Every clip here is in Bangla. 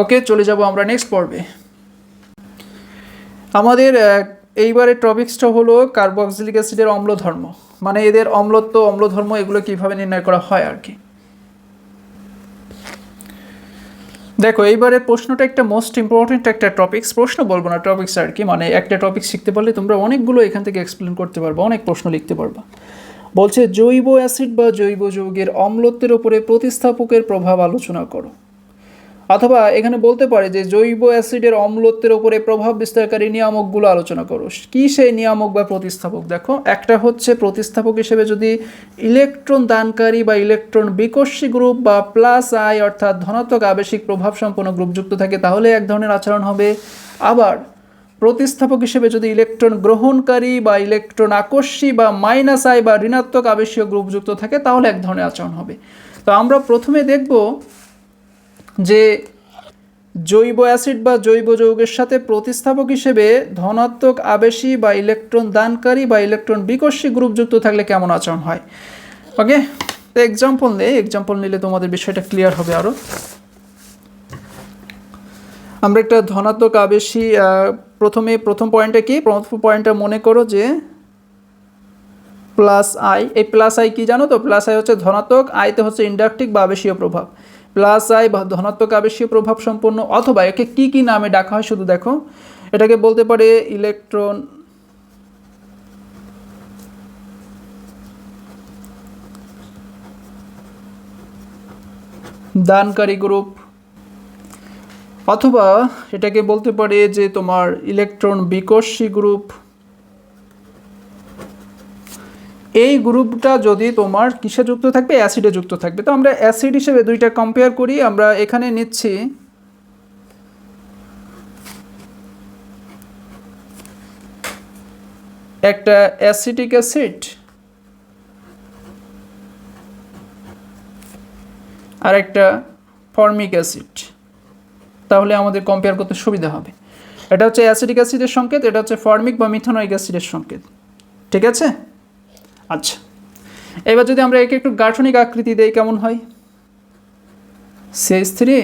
ওকে চলে যাব আমরা নেক্সট পর্বে। আমাদের এইবারের টপিক্সটা হলো কার্বক্সিলিক অ্যাসিডের অম্লধর্ম। মানে এদের অম্লত্ব, অম্লধর্ম, এগুলো কীভাবে নির্ণয় করা হয় আর কি। দেখো, এইবারের প্রশ্নটা একটা মোস্ট ইম্পর্টেন্ট একটা টপিক্স প্রশ্ন বলব না টপিক্স আর কি। মানে একটা টপিক শিখতে পারলে তোমরা অনেকগুলো এখান থেকে এক্সপ্লেন করতে পারবে, অনেক প্রশ্ন লিখতে পারবা। বলছে, জৈব অ্যাসিড বা জৈব যৌগের অম্লত্বের উপরে প্রতিস্থাপকের প্রভাব আলোচনা করো। অথবা এখানে বলতে পারে যে জৈব অ্যাসিডের অম্লত্বের উপরে প্রভাব বিস্তারকারী নিয়ামকগুলো আলোচনা করো। কি সেই নিয়ামক বা প্রতিস্থাপক? দেখো, একটা হচ্ছে প্রতিস্থাপক হিসেবে যদি ইলেকট্রন দানকারী বা ইলেকট্রন বিকর্ষী গ্রুপ বা প্লাস আই অর্থাৎ ধনাত্মক আবেশিক প্রভাব সম্পন্ন গ্রুপ যুক্ত থাকে, তাহলে এক ধরনের আচরণ হবে। আবার প্রতিস্থাপক হিসেবে যদি ইলেকট্রন গ্রহণকারী বা ইলেকট্রন আকর্ষী বা মাইনাস আই বা ঋণাত্মক আবেশীয় গ্রুপ যুক্ত থাকে, তাহলে এক ধরনের আচরণ হবে। তো আমরা প্রথমে দেখব যে জৈব অ্যাসিড বা জৈব যৌগের সাথে প্রতিস্থাপক হিসেবে ধনাত্মক আবেশী বা ইলেকট্রন দানকারী বা ইলেকট্রন বিকর্ষী গ্রুপ যুক্ত থাকলে কেমন আচরণ হয়? ওকে, তো এক্সাম্পল নেই। এক্সাম্পল নিলে তোমাদের বিষয়টা ক্লিয়ার হবে আরও আমরা একটা ধনাত্মক আবেশী প্রথমে প্রথম পয়েন্টটা কি? প্রথম পয়েন্টটা মনে করো যে প্লাস আই এই প্লাস আই কি জানো তো? প্লাস আই হচ্ছে ধনাত্মক আইতে হচ্ছে ইন্ডাকটিভ বা আবেশীয় প্রভাব। প্লাস আই ধনাত্মক আবেশীয় প্রভাব সম্পন্ন অথবা একে কি কি নামে ডাকা হয় শুধু দেখো। এটাকে বলতে পারে ইলেকট্রন দানকারী গ্রুপ অথবা এটাকে বলতে পারে যে তোমার ইলেকট্রন বিকর্ষী গ্রুপ। এই গ্রুপটা যদি তোমার কিসে যুক্ত থাকবে? অ্যাসিডে যুক্ত থাকবে। তো আমরা অ্যাসিড হিসেবে দুইটা কম্পেয়ার করি। আমরা এখানে নিচ্ছি একটা অ্যাসিটিক অ্যাসিড আর একটা ফর্মিক অ্যাসিড। তাহলে আমাদের কম্পেয়ার করতে সুবিধা হবে। এটা হচ্ছে অ্যাসিডিক অ্যাসিডের সংকেত, এটা হচ্ছে ফর্মিক বা মিথানোয়িক অ্যাসিডের সংকেত। ঠিক আছে? আচ্ছা। এবার যদি আমরা একে একটু গাঠনিক আকৃতি দেই, কেমন হয়? সিএস থ্রি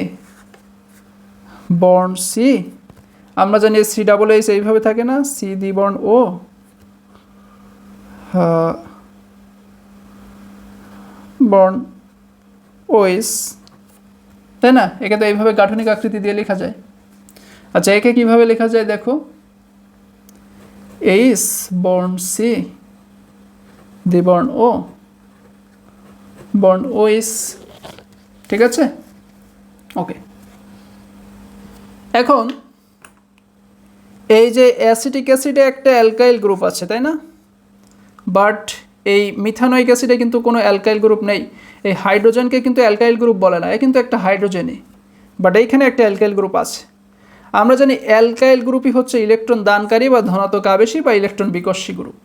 বর্ণ সি আমরা জানি সি ডাবল এইচ এইভাবে থাকে না সি দি বর্ণ ও বর্ণ ওএস তাই না? একে তো এইভাবে গাঠনিক আকৃতি দিয়ে লেখা যায়। আচ্ছা একে কীভাবে লেখা যায় দেখো? এইস বর্ণ সি দি বর্ণ ও বর্ণ ও ইস ঠিক আছে? ওকে এখন, এই যে অ্যাসিটিক অ্যাসিডে একটা অ্যালকাইল গ্রুপ আছে, তাই না? বাট এই মিথানোয়িক অ্যাসিডে কিন্তু কোনো অ্যালকাইল গ্রুপ নেই। এই হাইড্রোজেনকে কিন্তু অ্যালকাইল গ্রুপ বলে না, এ কিন্তু একটা হাইড্রোজেনই বাট এইখানে একটা অ্যালকাইল গ্রুপ আছে। আমরা জানি অ্যালকাইল গ্রুপই হচ্ছে ইলেকট্রন দানকারী বা ধনাত্মক আবেশী বা ইলেকট্রন বিকর্ষী গ্রুপ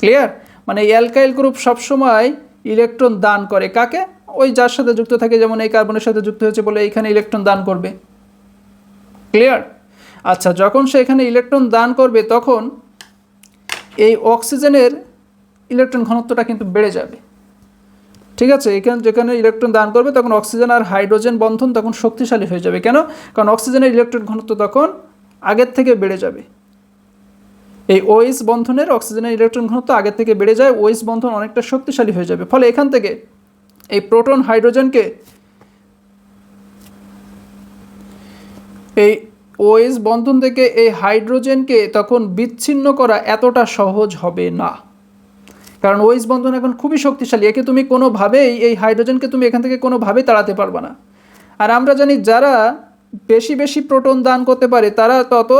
ক্লিয়ার মানে অ্যালকাইল গ্রুপ সবসময় ইলেকট্রন দান করে। কাকে? ওই যার সাথে যুক্ত থাকে, যেমন এই কার্বনের সাথে যুক্ত হয়েছে বলে এইখানে ইলেকট্রন দান করবে। ক্লিয়ার? আচ্ছা যখন সে এখানে ইলেকট্রন দান করবে, তখন এই অক্সিজেনের ইলেকট্রন ঘনত্বটা কিন্তু বেড়ে যাবে। ঠিক আছে? এখানে, যেখানে ইলেকট্রন দান করবে, তখন অক্সিজেন আর হাইড্রোজেন বন্ধন তখন শক্তিশালী হয়ে যাবে। কেন? কারণ অক্সিজেনের ইলেকট্রন ঘনত্ব তখন আগের থেকে বেড়ে যাবে। এই ওএস বন্ধনের অক্সিজেনের ইলেকট্রন ঘনত্ব আগের থেকে বেড়ে যায় ওএস বন্ধন অনেকটা শক্তিশালী হয়ে যাবে। ফলে এখান থেকে এই প্রোটন হাইড্রোজেনকে এই ওএস বন্ধন থেকে এই হাইড্রোজেনকে তখন বিচ্ছিন্ন করা এতটা সহজ হবে না। কারণ ওএস বন্ধন এখন খুবই শক্তিশালী, একে তুমি কোনোভাবেই এই হাইড্রোজেনকে তুমি এখান থেকে কোনোভাবেই তাড়াতে পারবে না। আর আমরা জানি যারা বেশি বেশি প্রোটন দান করতে পারে, তারা তত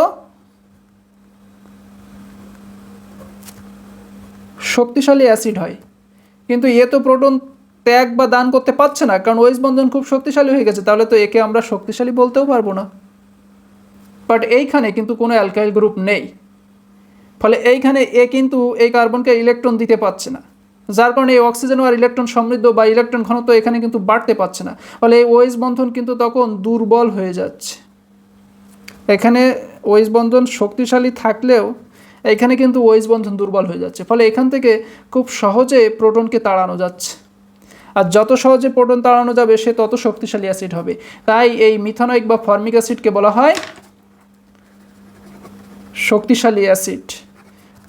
শক্তিশালী অ্যাসিড হয়। কিন্তু এ তো প্রোটন ত্যাগ বা দান করতে পারছে না, কারণ ওয়েস বন্ধন খুব শক্তিশালী হয়ে গেছে, তাহলে তো একে আমরা শক্তিশালী বলতেও পারব না। বাট এইখানে কিন্তু কোনো অ্যালকাইল গ্রুপ নেই। ফলে এইখানে এ কিন্তু এই কার্বনকে ইলেকট্রন দিতে পারছে না। যার কারণে এই অক্সিজেন আর ইলেকট্রন সমৃদ্ধ বা ইলেকট্রন ঘনত্ব এখানে কিন্তু বাড়তে পারছে না। ফলে এই ওয়েস বন্ধন কিন্তু তখন দুর্বল হয়ে যাচ্ছে। এখানে ওয়েস বন্ধন শক্তিশালী থাকলেও এখানে কিন্তু ওয়েস বন্ধন দুর্বল হয়ে যাচ্ছে। ফলে এখান থেকে খুব সহজে প্রোটনকে তাড়ানো যাচ্ছে। আর যত সহজে প্রোটন তাড়ানো যাবে, সে তত শক্তিশালী অ্যাসিড হবে। তাই এই মিথানয়িক বা ফর্মিক অ্যাসিডকে বলা হয় শক্তিশালী অ্যাসিড।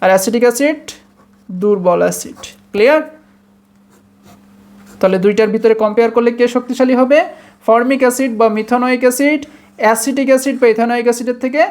আর অ্যাসিডিক অ্যাসিড দুর্বল অ্যাসিড। ক্লিয়ার তাহলে দুইটার ভিতরে কম্পেয়ার করলে কে শক্তিশালী হবে? ফর্মিক অ্যাসিড বা মিথানয়িক অ্যাসিড অ্যাসিটিক অ্যাসিড বা ইথানয়িক অ্যাসিডের থেকে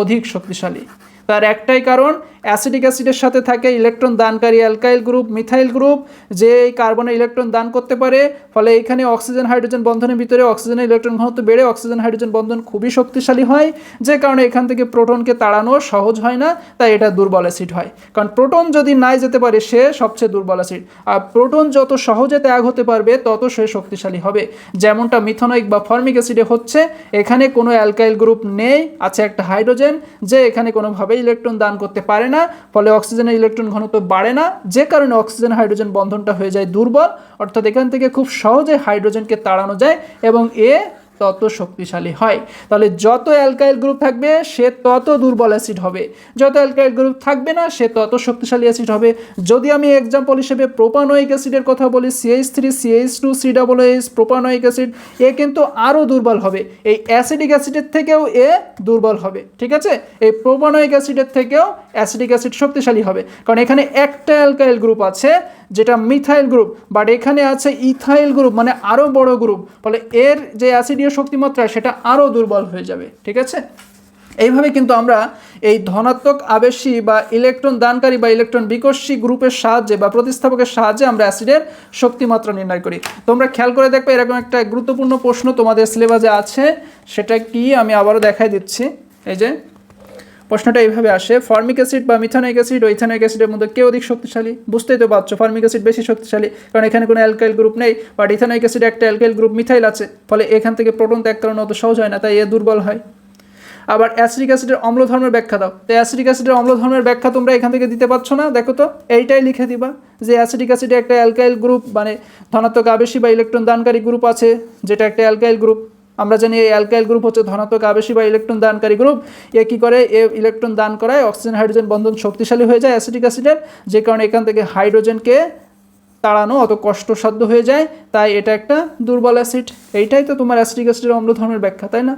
অধিক শক্তিশালী। তার একটাই কারণ, অ্যাসিডিক অ্যাসিডের সাথে থাকে ইলেকট্রন দানকারী অ্যালকাইল গ্রুপ, মিথাইল গ্রুপ, যে এই কার্বনে ইলেকট্রন দান করতে পারে। ফলে এখানে অক্সিজেন, হাইড্রোজেন বন্ধনের ভিতরে অক্সিজেনের ইলেকট্রন ঘনত্ব বেড়ে অক্সিজেন, হাইড্রোজেন বন্ধন খুবই শক্তিশালী হয়, যে কারণে এখান থেকে প্রোটনকে তাড়ানো সহজ হয় না, তাই এটা দুর্বল অ্যাসিড হয়। কারণ প্রোটন যদি নাই যেতে পারে, সে সবচেয়ে দুর্বল অ্যাসিড। আর প্রোটন যত সহজে ত্যাগ হতে পারবে, তত সে শক্তিশালী হবে। যেমনটা মিথনয়িক বা ফর্মিক অ্যাসিডে হচ্ছে, এখানে কোনো অ্যালকাইল গ্রুপ নেই, আছে একটা হাইড্রোজেন, যে এখানে কোনোভাবে ইলেকট্রন দান করতে পারে না, ফলে অক্সিজেনের ইলেকট্রন ঘনত্ব বাড়ে না, যে কারণে অক্সিজেন হাইড্রোজেন বন্ধনটা হয়ে যায় দুর্বল, অর্থাৎ এখান থেকে খুব সহজে হাইড্রোজেনকে তাড়ানো যায় এবং এ তত শক্তিশালী হয়। তাহলে যত অ্যালকাইল গ্রুপ থাকবে, সে তত দুর্বল অ্যাসিড হবে। যত অ্যালকাইল গ্রুপ থাকবে না, সে তত শক্তিশালী অ্যাসিড হবে। যদি আমি এক্সাম্পল হিসেবে প্রোপানোয়িক অ্যাসিডের কথা বলি CH three CH two C double H propanoic acid এ কিন্তু আরও দুর্বল হবে। এই অ্যাসিডিক অ্যাসিডের থেকেও এ দুর্বল হবে, ঠিক আছে? এই প্রোপানোয়িক অ্যাসিডের থেকেও অ্যাসিডিক অ্যাসিড শক্তিশালী হবে। কারণ এখানে একটা অ্যালকাইল গ্রুপ আছে, যেটা মিথাইল গ্রুপ বাট এখানে আছে ইথাইল গ্রুপ মানে আরও বড় গ্রুপ ফলে এর যে অ্যাসিডীয় শক্তিমাত্রা সেটা আরও দুর্বল হয়ে যাবে, ঠিক আছে? এইভাবে কিন্তু আমরা এই ধনাত্মক আবেশী বা ইলেকট্রন দানকারী বা ইলেকট্রন বিকর্ষী গ্রুপের সাহায্যে বা প্রতিস্থাপকের সাহায্যে আমরা অ্যাসিডের শক্তিমাত্রা নির্ণয় করি। তোমরা খেয়াল করে দেখবে এরকম একটা গুরুত্বপূর্ণ প্রশ্ন তোমাদের সিলেবাসে আছে, সেটা কি আমি আবারও দেখাই দিচ্ছি। এই যে প্রশ্নটা এইভাবে আসে, ফর্মিক অ্যাসিড বা মিথানিক অ্যাসিড ও ইথানিক অ্যাসিডের মধ্যে কে অধিক শক্তিশালী? বুঝতেই তো পারছ, ফর্মিক অ্যাসিড বেশি শক্তিশালী, কারণ এখানে কোনো অ্যালকাইল গ্রুপ নেই, বাট ইথানিক অ্যাসিড একটা অ্যালকাইল গ্রুপ মিথাইল আছে, ফলে এখান থেকে প্রোটন ত্যাগ করানো অত সহজ হয় না, তাই এ দুর্বল হয়। আবার অ্যাসিডিক অ্যাসিডের অম্ল ধর্মের ব্যাখ্যা দাও, তো অ্যাসিডিক অ্যাসিডের অম্ল ধর্মের ব্যাখ্যা তোমরা এখান থেকে দিতে পারছ না? দেখো তো, এইটাই লিখে দিবা, যে অ্যাসিডিক অ্যাসিডে একটা অ্যালকাইল গ্রুপ মানে ধনাত্মক আবেশী বা ইলেকট্রন দানকারী গ্রুপ আছে, যেটা একটা অ্যালকাইল গ্রুপ। আমরা জানি এই অ্যালকাইল গ্রুপ হচ্ছে ধনাত্মক আবেশী বা ইলেকট্রন দানকারী গ্রুপ। এ কী করে? এ ইলেকট্রন দান করায় অক্সিজেন, হাইড্রোজেন বন্ধন শক্তিশালী হয়ে যায়, অ্যাসিডিক অ্যাসিডের, যে কারণে এখান থেকে হাইড্রোজেনকে তাড়ানো অত কষ্টসাধ্য হয়ে যায়। তাই এটা একটা দুর্বল অ্যাসিড। এইটাই তো তোমার অ্যাসিডিক অ্যাসিডের অম্ল ধর্মের ব্যাখ্যা, তাই না?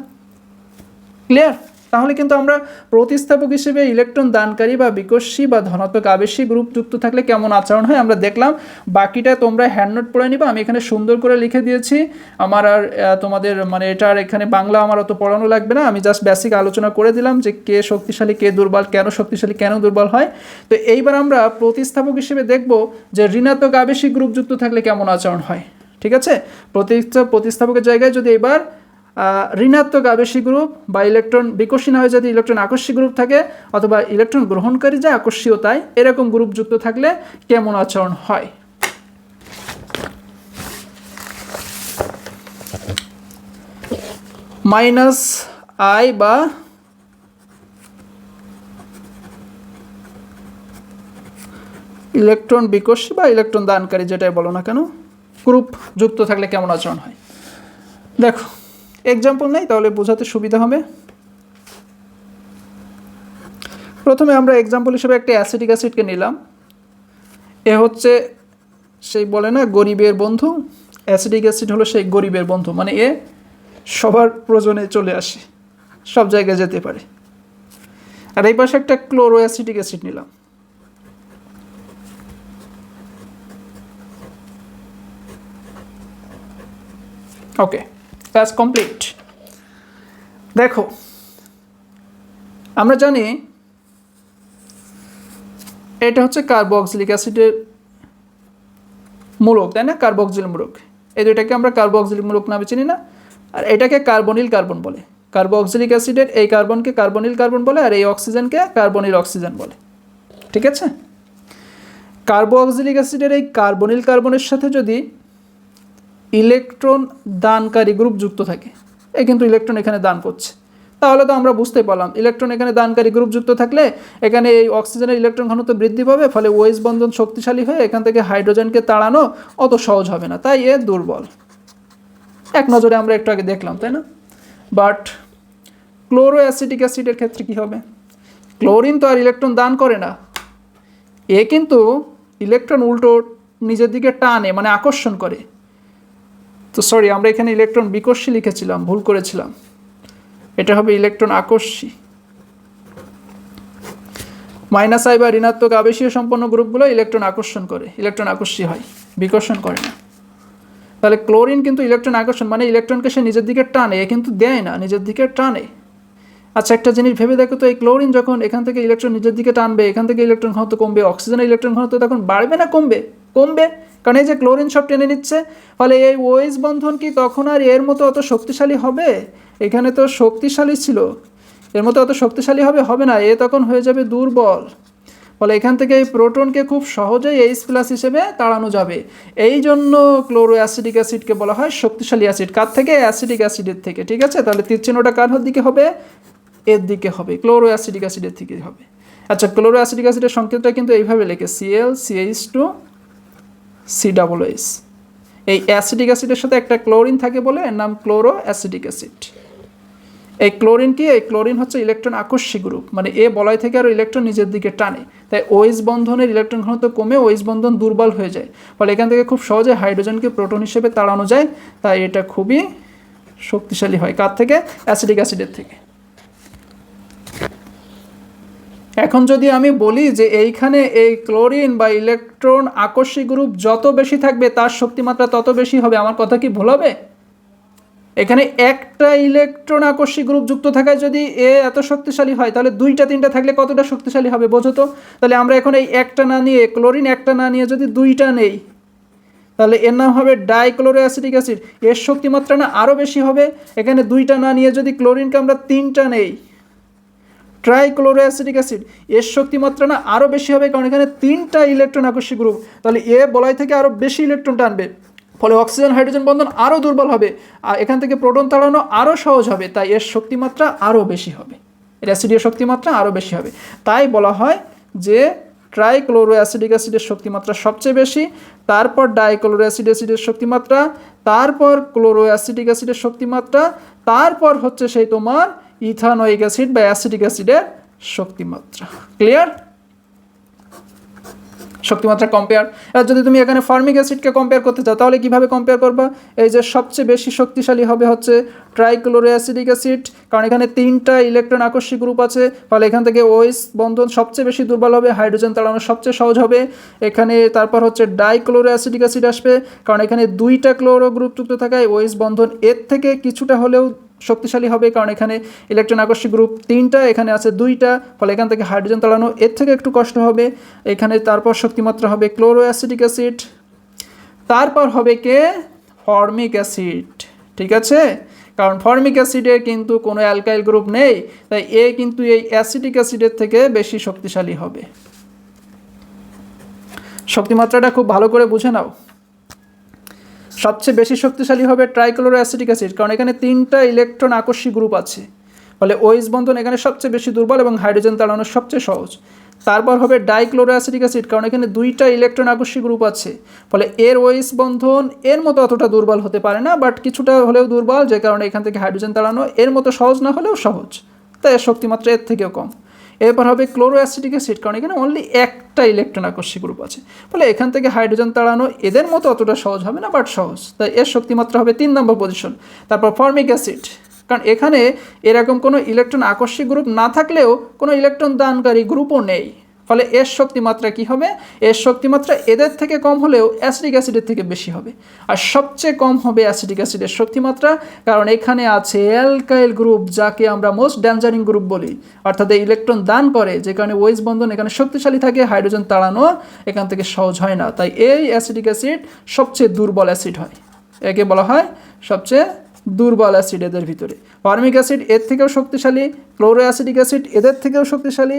ক্লিয়ার তাহলে কিন্তু আমরা প্রতিস্থাপক হিসেবে ইলেকট্রন দানকারী বা বিকর্ষী বা ধনাত্মক আবেশী গ্রুপ যুক্ত থাকলে কেমন আচরণ হয়? আমরা দেখলাম বাকিটা তোমরা হ্যান্ড নোট পড়ে নিবা। আমি এখানে সুন্দর করে লিখে দিয়েছি। আমার আর তোমাদের মানে এটার এখানে বাংলা আমার অত পড়ানো লাগবে না। আমি জাস্ট বেসিক আলোচনা করে দিলাম যে কে শক্তিশালী, কে দুর্বল, কেন শক্তিশালী, কেন দুর্বল হয়। তো এইবার আমরা প্রতিস্থাপক হিসেবে দেখব যে ঋণাত্মক আবেশী গ্রুপ যুক্ত থাকলে কেমন আচরণ হয়। ঠিক আছে? প্রতিস্থা প্রতিস্থাপকের জায়গায় যদি এবার ঋণাত্মক আবেশী গ্রুপ বা ইলেকট্রন বিকর্ষী না হয়ে যদি ইলেকট্রন আকস্মিক গ্রুপ থাকে অথবা ইলেকট্রন গ্রহণকারী যা আকস্মীয় তাই এরকম গ্রুপ যুক্ত থাকলে কেমন আচরণ হয়? মাইনাস আই বা ইলেকট্রন বিকর্ষী বা ইলেকট্রন দানকারী যেটাই বলো না কেন, গ্রুপ যুক্ত থাকলে কেমন আচরণ হয়? দেখো এক্সাম্পল নেই, তাহলে বোঝাতে সুবিধা হবে। প্রথমে আমরা এক্সাম্পল হিসেবে একটা অ্যাসিডিক অ্যাসিডকে নিলাম। এ হচ্ছে সেই বলে না গরিবের বন্ধু অ্যাসিডিক অ্যাসিড হলো সেই গরিবের বন্ধু মানে এ সবার প্রয়োজনে চলে আসে, সব জায়গায় যেতে পারে। আর এই পাশে একটা ক্লোরো অ্যাসিডিক অ্যাসিড নিলাম। ওকে কাজ কমপ্লিট দেখো, আমরা জানি এটা হচ্ছে কার্বক্সিলিক অ্যাসিডের মূলক, তাই না? কার্বক্সিল মূলক। এই দুইটাকে আমরা কার্বক্সিলিক মূলক নামে চিনি না, আর এটাকে কার্বনিল কার্বন বলে। কার্বক্সিলিক অ্যাসিডের এই কার্বনকে কার্বনিল কার্বন বলে, আর এই অক্সিজেনকে কার্বনিল অক্সিজেন বলে। ঠিক আছে? কার্বোক্সিলিক অ্যাসিডের এই কার্বনিল কার্বনের সাথে যদি ইলেকট্রন দানকারী গ্রুপ যুক্ত থাকে। এ কিন্তু ইলেকট্রন এখানে দান করছে। তাহলে তো আমরা বুঝতে পারলাম, ইলেকট্রন এখানে দানকারী গ্রুপ যুক্ত থাকলে এখানে এই অক্সিজেনের ইলেকট্রন ঘনত্ব বৃদ্ধি পাবে, ফলে ওয়েস বন্ধন শক্তিশালী হয়ে এখান থেকে হাইড্রোজেনকে তাড়ানো অত সহজ হবে না, তাই এ দুর্বল। এক নজরে আমরা একটু আগে দেখলাম, তাই না? বাট ক্লোরো অ্যাসিটিক অ্যাসিডের ক্ষেত্রে কি হবে? ক্লোরিন তো আর ইলেকট্রন দান করে না। এ কিন্তু ইলেকট্রন উল্টো নিজের দিকে টানে মানে আকর্ষণ করে। তো সরি আমরা এখানে ইলেকট্রন বিকর্ষী লিখেছিলাম, ভুল করেছিলাম। এটা হবে ইলেকট্রন আকর্ষী। মাইনাস আই বা ঋণাত্মক আবেশীয় সম্পন্ন গ্রুপগুলো ইলেকট্রন আকর্ষণ করে ইলেকট্রন আকর্ষী হয়, বিকর্ষণ করে না। তাহলে ক্লোরিন কিন্তু ইলেকট্রন আকর্ষণ মানে ইলেকট্রনকে সে নিজের দিকে টানে, এ কিন্তু দেয় না, নিজের দিকে টানে। আচ্ছা একটা জিনিস ভেবে দেখো তো, এই ক্লোরিন যখন এখান থেকে ইলেকট্রন নিজের দিকে টানবে, এখান থেকে ইলেকট্রন ঘনত্ব কমবে অক্সিজেনের ইলেকট্রন ঘনত্ব তখন বাড়বে না কমবে? কমবে। কারণ এই যে ক্লোরিন সব টেনে নিচ্ছে, ফলে এই ওয়েস বন্ধন কি তখন আর এর মতো অত শক্তিশালী হবে? এখানে তো শক্তিশালী ছিল। এর মতো অত শক্তিশালী হবে হবে না, এ তখন হয়ে যাবে দুর্বল। ফলে এখান থেকে এই প্রোটনকে খুব সহজেই এইচ প্লাস হিসেবে তাড়ানো যাবে। এই জন্য ক্লোরো অ্যাসিডিক অ্যাসিডকে বলা হয় শক্তিশালী অ্যাসিড কার থেকে? অ্যাসিডিক অ্যাসিডের থেকে, ঠিক আছে? তাহলে তীর চিহ্নটা কার দিকে হবে? এর দিকে হবে ক্লোরো অ্যাসিডিক অ্যাসিডের থেকে হবে। আচ্ছা ক্লোরো অ্যাসিডিক অ্যাসিডের সংকেতটা কিন্তু এইভাবে লেখে CL CH two C double S এই অ্যাসিডিক অ্যাসিডের সাথে একটা ক্লোরিন থাকে বলে, এর নাম ক্লোরো অ্যাসিডিক অ্যাসিড। এই ক্লোরিন কি? এই ক্লোরিন হচ্ছে ইলেকট্রন আকর্ষী গ্রুপ মানে এ বলয় থেকে আরও ইলেকট্রন নিজের দিকে টানে। তাই ওয়েস বন্ধনের ইলেকট্রন ঘনত্ব কমে ওয়েস বন্ধন দুর্বল হয়ে যায়। ফলে এখান থেকে খুব সহজে হাইড্রোজেনকে প্রোটন হিসেবে তাড়ানো যায়। তাই এটা খুবই শক্তিশালী হয়। কার থেকে? অ্যাসিডিক অ্যাসিডের থেকে। এখন যদি আমি বলি যে এইখানে এই ক্লোরিন বা ইলেকট্রন আকর্ষী গ্রুপ যত বেশি থাকবে, তার শক্তিমাত্রা তত বেশি হবে, আমার কথা কি ভুল হবে? এখানে একটা ইলেকট্রন আকর্ষী গ্রুপ যুক্ত থাকায় যদি এ এত শক্তিশালী হয়, তাহলে দুইটা, তিনটা থাকলে কতটা শক্তিশালী হবে বোঝো তো? তাহলে আমরা এখন এই একটা না নিয়ে, ক্লোরিন একটা না নিয়ে যদি দুইটা নেই, তাহলে এর নাম হবে ডাইক্লোরো অ্যাসিডিক অ্যাসিড। এর শক্তিমাত্রা না আরও বেশি হবে। এখানে দুইটা না নিয়ে যদি ক্লোরিনকে আমরা তিনটা নেই ট্রাইক্লোরো অ্যাসিডিক অ্যাসিড, এর শক্তিমাত্রা না আরও বেশি হবে, কারণ এখানে তিনটা ইলেকট্রন আকর্ষী গ্রুপ তাহলে এ বলয় থেকে আরও বেশি ইলেকট্রন টানবে। ফলে অক্সিজেন, হাইড্রোজেন বন্ধন আরও দুর্বল হবে, আর এখান থেকে প্রোটন তাড়ানো আরও সহজ হবে, তাই এর শক্তিমাত্রা আরও বেশি হবে। এর অ্যাসিডের শক্তিমাত্রা আরও বেশি হবে। তাই বলা হয় যে ট্রাইক্লোরো অ্যাসিডিক অ্যাসিডের শক্তিমাত্রা সবচেয়ে বেশি, তারপর ডাইক্লোরো অ্যাসিড অ্যাসিডের শক্তিমাত্রা তারপর ক্লোরো অ্যাসিডিক অ্যাসিডের শক্তিমাত্রা তারপর হচ্ছে সেই তোমার ইথানোয়িক অ্যাসিড বা অ্যাসিডিক অ্যাসিডের শক্তিমাত্রা। ক্লিয়ার শক্তিমাত্রা কম্পেয়ার আর যদি তুমি এখানে ফার্মিক অ্যাসিডকে কম্পেয়ার করতে চাও, তাহলে কীভাবে কম্পেয়ার করবা? এই যে সবচেয়ে বেশি শক্তিশালী হবে হচ্ছে ট্রাইক্লোরো অ্যাসিডিক অ্যাসিড, কারণ এখানে তিনটা ইলেকট্রন আকর্ষী গ্রুপ আছে। ফলে এখান থেকে ওইস বন্ধন সবচেয়ে বেশি দুর্বল হবে হাইড্রোজেন তাড়ানো সবচেয়ে সহজ হবে। এখানে তারপর হচ্ছে ডাইক্লোরো অ্যাসিডিক অ্যাসিড আসবে, কারণ এখানে দুইটা ক্লোরো গ্রুপ যুক্ত থাকায় ওয়েস বন্ধন এর থেকে কিছুটা হলেও শক্তিশালী হবে, কারণ এখানে ইলেকট্রন আকর্ষী গ্রুপ তিনটা, এখানে আছে দুইটা, ফলে এখান থেকে হাইড্রোজেন তাড়ানো এর থেকে একটু কষ্ট হবে। এখানে তারপর শক্তিমাত্রা হবে ক্লোরো অ্যাসিডিক অ্যাসিড তারপর হবে কে? ফর্মিক অ্যাসিড ঠিক আছে? কারণ ফর্মিক অ্যাসিডে কিন্তু কোনো অ্যালকাইল গ্রুপ নেই, তাই এ কিন্তু এই অ্যাসিডিক অ্যাসিডের থেকে বেশি শক্তিশালী হবে। শক্তিমাত্রাটা খুব ভালো করে বুঝে নাও। সবচেয়ে বেশি শক্তিশালী হবে ট্রাইক্লোরো অ্যাসিডিক অ্যাসিড, কারণ এখানে তিনটা ইলেকট্রন আকর্ষী গ্রুপ আছে। ফলে ওইস বন্ধন এখানে সবচেয়ে বেশি দুর্বল এবং হাইড্রোজেন তাড়ানো সবচেয়ে সহজ। তারপর হবে ডাইক্লোরো অ্যাসিডিক অ্যাসিড, কারণ এখানে দুইটা ইলেকট্রন আকর্ষী গ্রুপ আছে। ফলে এর ওইস বন্ধন এর মতো অতটা দুর্বল হতে পারে না, বাট কিছুটা হলেও দুর্বল, যে কারণে এখান থেকে হাইড্রোজেন তাড়ানো এর মতো সহজ না হলেও সহজ। তাই এর শক্তিমাত্রা এর থেকেও কম। এরপর হবে ক্লোরো অ্যাসিডিক অ্যাসিড কারণ এখানে অনলি একটা ইলেকট্রন আকর্ষী গ্রুপ আছে। ফলে এখান থেকে হাইড্রোজেন তাড়ানো এদের মতো অতটা সহজ হবে না বাট সহজ। তাই এর শক্তিমাত্রা হবে তিন নম্বর পজিশন তারপর ফর্মিক অ্যাসিড কারণ এখানে এরকম কোনো ইলেকট্রন আকর্ষী গ্রুপ না থাকলেও কোনো ইলেকট্রন দানকারী গ্রুপও নেই। ফলে এর শক্তিমাত্রা কি হবে? এর শক্তিমাত্রা এদের থেকে কম হলেও অ্যাসিডিক অ্যাসিডের থেকে বেশি হবে। আর সবচেয়ে কম হবে অ্যাসিডিক অ্যাসিডের শক্তিমাত্রা কারণ এখানে আছে অ্যালকাইল গ্রুপ, যাকে আমরা মোস্ট ড্যাঞ্জারিং গ্রুপ বলি। অর্থাৎ এই ইলেকট্রন দান করে, যে কারণে ওয়েস বন্ধন এখানে শক্তিশালী থাকে, হাইড্রোজেন তাড়ানো এখান থেকে সহজ হয় না। তাই এই অ্যাসিডিক অ্যাসিড সবচেয়ে দুর্বল অ্যাসিড হয়। একে বলা হয় সবচেয়ে দুর্বল অ্যাসিড এদের ভিতরে। ফর্মিক অ্যাসিড এর থেকেও শক্তিশালী ক্লোরো অ্যাসিডিক অ্যাসিড এদের থেকেও শক্তিশালী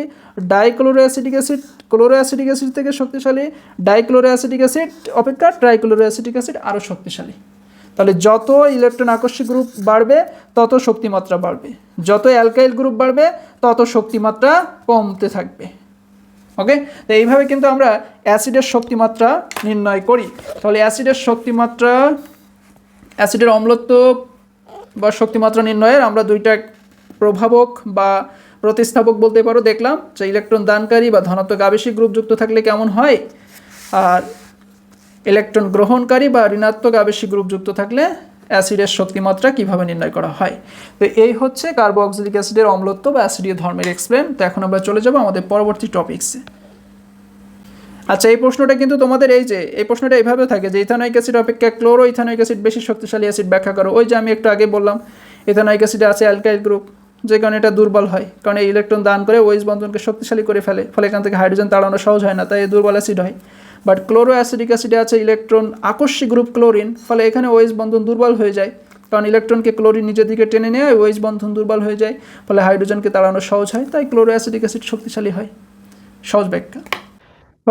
dichloro acidic acid chloro acidic acid থেকে শক্তিশালী ডাইক্লোরো অ্যাসিডিক অ্যাসিড অপেক্ষা ট্রাইক্লোরো অ্যাসিডিক অ্যাসিড আরও শক্তিশালী। তাহলে যত ইলেকট্রন আকর্ষী গ্রুপ বাড়বে, তত শক্তিমাত্রা বাড়বে। যত অ্যালকাইল গ্রুপ বাড়বে, তত শক্তিমাত্রা কমতে থাকবে। ওকে তো এইভাবে কিন্তু আমরা অ্যাসিডের শক্তিমাত্রা নির্ণয় করি। তাহলে অ্যাসিডের শক্তিমাত্রা অ্যাসিডের অম্লত্ব বা শক্তিমাত্রা নির্ণয়ের আমরা দুইটা প্রভাবক বা প্রতিস্থাপক বলতে পারো, দেখলাম যে ইলেকট্রন দানকারী বা ধনাত্মক আবেশিক গ্রুপ যুক্ত থাকলে কেমন হয়? আর ইলেকট্রন গ্রহণকারী বা ঋণাত্মক আবেশিক গ্রুপ যুক্ত থাকলে অ্যাসিডের শক্তিমাত্রা কীভাবে নির্ণয় করা হয়? তো এই হচ্ছে কার্বোক্সিলিক অ্যাসিডের অম্লত্ব বা অ্যাসিডীয় ধর্মের এক্সপ্লেন তো এখন আমরা চলে যাব আমাদের পরবর্তী টপিকসে আচ্ছা এই প্রশ্নটা কিন্তু তোমাদের এই যে, এই প্রশ্নটা এইভাবে থাকে যে ইথানয়িক অ্যাসিড অপেক্ষা ক্লোরো ইথানয়িক অ্যাসিড বেশি শক্তিশালী অ্যাসিড ব্যাখ্যা করো। ওই যে আমি একটু আগে বললাম, ইথানয়িক অ্যাসিডে আছে অ্যালকাইল গ্রুপ, যে কারণে এটা দুর্বল হয়। কারণ এই ইলেকট্রন দান করে ওইস বন্ধনকে শক্তিশালী করে ফেলে, ফলে এখান থেকে হাইড্রোজেন তাড়ানো সহজ হয় না, তাই দুর্বল অ্যাসিড হয়। বাট ক্লোরো অ্যাসিডিক অ্যাসিডে আছে ইলেকট্রন আকস্মিক গ্রুপ ক্লোরিন, ফলে এখানে ওইস বন্ধন দুর্বল হয়ে যায়। কারণ ইলেকট্রনকে ক্লোরিন নিজের দিকে টেনে নেয় ওইস বন্ধন দুর্বল হয়ে যায়, ফলে হাইড্রোজেনকে তাড়ানো সহজ হয়, তাই ক্লোরো অ্যাসিডিক অ্যাসিড শক্তিশালী হয়। সহজ ব্যাখ্যা।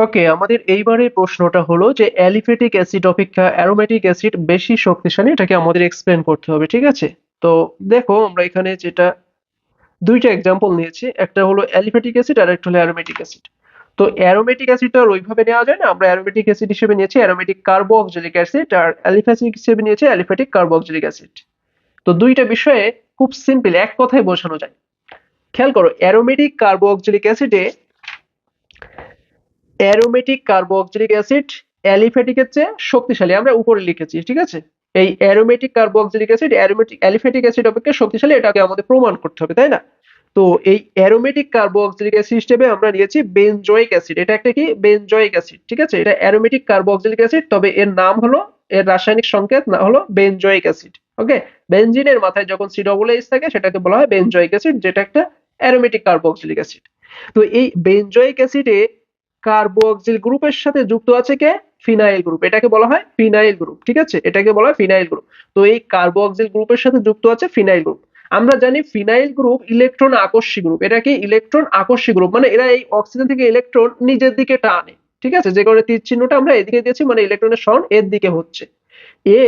ওকে, আমাদের এইবারের প্রশ্নটা হলো যে অ্যালিফেটিক অ্যাসিড অপেক্ষা অ্যারোমেটিক অ্যাসিড বেশি শক্তিশালী, এটাকে আমাদের এক্সপ্লেন করতে হবে, ঠিক আছে? তো দেখো আমরা এখানে যেটা, দুইটা এক্সাম্পল নিয়েছি, একটা হলো অ্যালিফেটিক অ্যাসিড আর একটা হলো অ্যারোমেটিক অ্যাসিড। তো অ্যারোমেটিক অ্যাসিডটা ওইভাবে নেওয়া যায় না, আমরা অ্যারোমেটিক অ্যাসিড হিসেবে নিয়েছি অ্যারোমেটিক কার্বোক্সিলিক অ্যাসিড আর অ্যালিফ্যাসিক হিসেবে নিয়েছি অ্যালিফেটিক কার্বোক্সিলিক অ্যাসিড। তো দুইটা বিষয়ে খুব সিম্পল এক কথায় বোঝানো যায়। খেয়াল করো অ্যারোমেটিক কার্বোক্সিলিক অ্যাসিডে অ্যারোমেটিক কার্বোক্সিলিক অ্যাসিড অ্যালিফ্যাটিকের চেয়ে শক্তিশালী। আমরা উপরে লিখেছি, ঠিক আছে? এই aromatic carboxylic acid aromatic aliphatic acid অপেক্ষা শক্তিশালী, এটাকে আমাদের প্রমাণ করতে হবে, তাই না? তো এই অ্যারোমেটিক কার্বোক্সিলিক অ্যাসিড হিসেবে আমরা নিয়েছি বেনজয়েক অ্যাসিড এটা একটা কি? বেনজয়েক অ্যাসিড ঠিক আছে? এটা অ্যারোমেটিক কার্বোক্সিলিক অ্যাসিড তবে এর নাম হলো, এর রাসায়নিক সংকেত না, হলো বেনজয়েক অ্যাসিড ওকে বেনজিনের মাথায় যখন সি ডবল এইচ থাকে, সেটাকে বলা হয় বেনজয়েক অ্যাসিড যেটা একটা অ্যারোমেটিক কার্বোক্সিলিক অ্যাসিড তো এই বেনজয়েক অ্যাসিডে কার্বোক্সিল গ্রুপের সাথে যুক্ত আছে কে? Phenyl group. এটাকে বলা হয় ফিনাইল গ্রুপ, ঠিক আছে? এটাকে বলা হয় ফিনাইল গ্রুপ। তো এই কার্বোক্সিল গ্রুপের সাথে যুক্ত আছে ফিনাইল গ্রুপ। আমরা জানি ফিনাইল গ্রুপ ইলেকট্রন আকর্ষী গ্রুপ। এটা কি ইলেকট্রন আকর্ষী গ্রুপ মানে এরা এই অক্সিজেন থেকে ইলেকট্রন নিজের দিকে টানে, ঠিক আছে? যে কারণে তীর চিহ্নটা আমরা এদিকে দিয়েছি মানে ইলেকট্রনের সরণ এর দিকে হচ্ছে। এ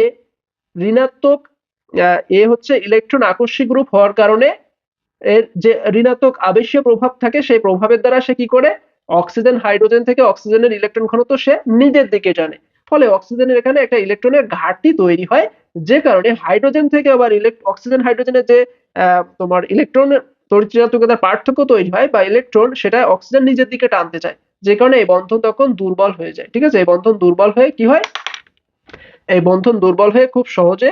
ঋণাত্মক এ হচ্ছে ইলেকট্রন আকর্ষী গ্রুপ হওয়ার কারণে এর যে ঋণাত্মক আবেশীয় প্রভাব থাকে, সেই প্রভাবের দ্বারা সে কি করে? অক্সিজেন, হাইড্রোজেন থেকে অক্সিজেনের ইলেকট্রন ঘনত্ব সে নিজের দিকে টানে। ফলে অক্সিজেনের এখানে একটা ইলেকট্রনের ঘাটতি তৈরি হয়, যে কারণে হাইড্রোজেন থেকে আবার অক্সিজেন, হাইড্রোজেনের যে তোমার ইলেকট্রন তড়িৎচুম্বকতার পার্থক্য তৈরি হয় বা ইলেকট্রন সেটা অক্সিজেন নিজের দিকে টানতে চায়, যে কারণে এই বন্ধন তখন দুর্বল হয়ে যায়। ঠিক আছে? এই বন্ধন দুর্বল হয়ে কি হয়? এই বন্ধন দুর্বল হয়ে খুব সহজে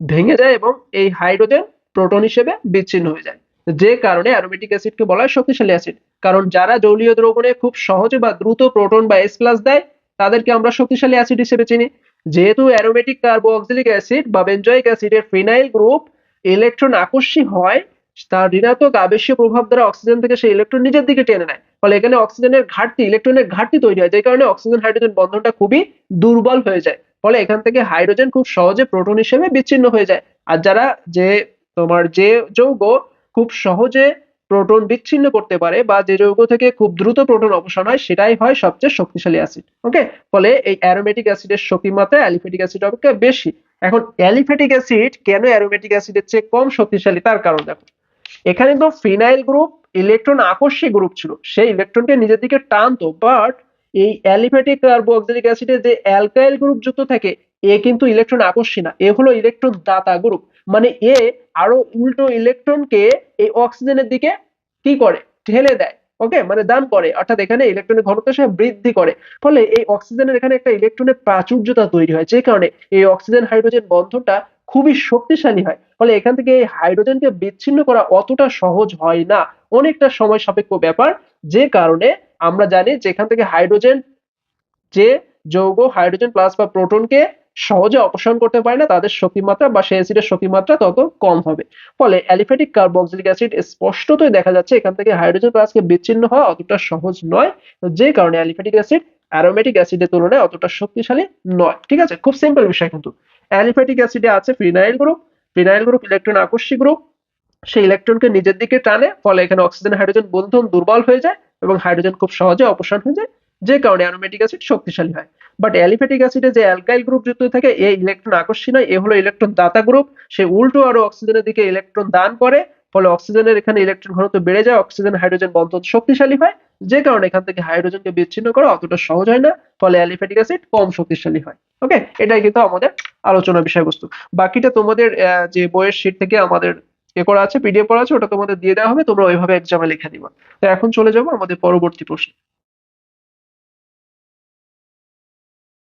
ভেঙে যায় এবং এই হাইড্রোজেন প্রোটন হিসেবে বিচ্ছিন্ন হয়ে যায়। যে কারণে অ্যারোমেটিক অ্যাসিডকে বলা হয় শক্তিশালী অ্যাসিড কারণ যারা জলীয় দ্রবণে খুব সহজে বা দ্রুত প্রোটন বা এস প্লাস দেয়, তাদেরকে আমরা শক্তিশালী অ্যাসিড হিসেবে চিনি। যেহেতু অ্যারোমেটিক কার্বোক্সিলিক অ্যাসিড বা বেনজয়েক অ্যাসিডের ফিনাইল গ্রুপ ইলেকট্রন আকর্ষী হয়, তার ঋণাত্মক আবেশীয় প্রভাব দ্বারা অক্সিজেন থেকে সেই ইলেকট্রন নিজের দিকে টেনে নেয়। ফলে এখানে অক্সিজেনের ঘাটতি ইলেকট্রনের ঘাটতি তৈরি হয়, যে কারণে অক্সিজেন হাইড্রোজেন বন্ধনটা খুবই দুর্বল হয়ে যায়। ফলে এখান থেকে হাইড্রোজেন খুব সহজে প্রোটন হিসেবে বিচ্ছিন্ন হয়ে যায়। আর যারা যে তোমার যে যৌগ খুব সহজে প্রোটন বিচ্ছিন্ন করতে পারে বা যে যৌগ থেকে খুব দ্রুত প্রোটন অবসান হয় সেটাই হয় সবচেয়ে শক্তিশালী অ্যাসিড ওকে ফলে এই অ্যারোমেটিক অ্যাসিডের শক্তি মাত্রা অ্যালিফেটিক অ্যাসিড অপেক্ষা বেশি। এখন অ্যালিফেটিক অ্যাসিড কেন অ্যারোমেটিক অ্যাসিডের চেয়ে কম শক্তিশালী? তার কারণ দেখো, এখানে তো ফিনাইল গ্রুপ ইলেকট্রন আকর্ষী গ্রুপ ছিল। সেই ইলেকট্রনকে নিজের দিকে টানতো বাট এই অ্যালিফেটিক কার্বোক্সিলিক অ্যাসিডে যে অ্যালকাইল গ্রুপ যুক্ত থাকে এ কিন্তু ইলেকট্রন আকর্ষী না এ হলো ইলেকট্রন দাতা গ্রুপ মানে এ আরও উল্টো ইলেকট্রনকে এই অক্সিজেনের দিকে কি করে? ঠেলে দেয় ওকে মানে দান করে, অর্থাৎ এখানে ইলেকট্রনের ঘনত্ব সে বৃদ্ধি করে। ফলে এই অক্সিজেনের এখানে একটা ইলেকট্রনের প্রাচুর্যতা তৈরি হয়, যে কারণে এই অক্সিজেন হাইড্রোজেন বন্ধনটা খুবই শক্তিশালী হয়। ফলে এখান থেকে এই হাইড্রোজেনকে বিচ্ছিন্ন করা অতটা সহজ হয় না। অনেকটা সময় সাপেক্ষ ব্যাপার, যে কারণে আমরা জানি যে এখান থেকে হাইড্রোজেন যে যৌগ হাইড্রোজেন প্লাস বা প্রোটনকে সহজে অপসারণ করতে পারে না, তাদের শক্তিমাত্রা বা সেই অ্যাসিডের শক্তিমাত্রা তত কম হবে। ফলে অ্যালিফ্যাটিক কার্বক্সিলিক অ্যাসিড স্পষ্টতই দেখা যাচ্ছে এখান থেকে হাইড্রোজেন প্লাসকে বিচ্ছিন্ন হওয়া অতটা সহজ নয়, যে কারণে অ্যালিফ্যাটিক অ্যাসিড অ্যারোমেটিক অ্যাসিডের তুলনায় অতটা শক্তিশালী নয়। ঠিক আছে? খুব সিম্পল বিষয় কিন্তু। অ্যালিফ্যাটিক অ্যাসিডে আছে phenyl group. Phenyl group electron আকর্ষী group. সেই ইলেকট্রনকে নিজের দিকে টানে, ফলে এখানে অক্সিজেন, হাইড্রোজেন বন্ধন দুর্বল হয়ে যায় এবং হাইড্রোজেন খুব সহজে অপসারণ হয়ে যায়, যে কারণে অ্যারোমেটিক অ্যাসিড শক্তিশালী হয়। বাট অ্যালিফ্যাটিক অ্যাসিডে যে অ্যালকাইল গ্রুপ যুক্ত থাকে এই ইলেকট্রন আকর্ষী নয়, এ হলো ইলেকট্রন দাতা গ্রুপ সে উল্টো আরও অক্সিজেনের দিকে ইলেকট্রন দান করে, ফলে অক্সিজেনের এখানে ইলেকট্রন ঘনত্ব বেড়ে যায় অক্সিজেন হাইড্রোজেন বন্ধন শক্তিশালী হয়, যে কারণে এখান থেকে হাইড্রোজেনকে বিচ্ছিন্ন করা অতটা সহজ হয় না, ফলে অ্যালিফ্যাটিক অ্যাসিড কম শক্তিশালী হয়। ওকে এটাই কিন্তু আমাদের আলোচনা বিষয়বস্তু। বাকিটা তোমাদের যে বইয়ের শীট থেকে আমাদের এ করা আছে পিডিএফ করা আছে, ওটা তোমাদের দিয়ে দেওয়া হবে, তোমরা ওইভাবে এক্সামে লিখে দিবা তো এখন চলে যাব আমাদের পরবর্তী প্রশ্ন।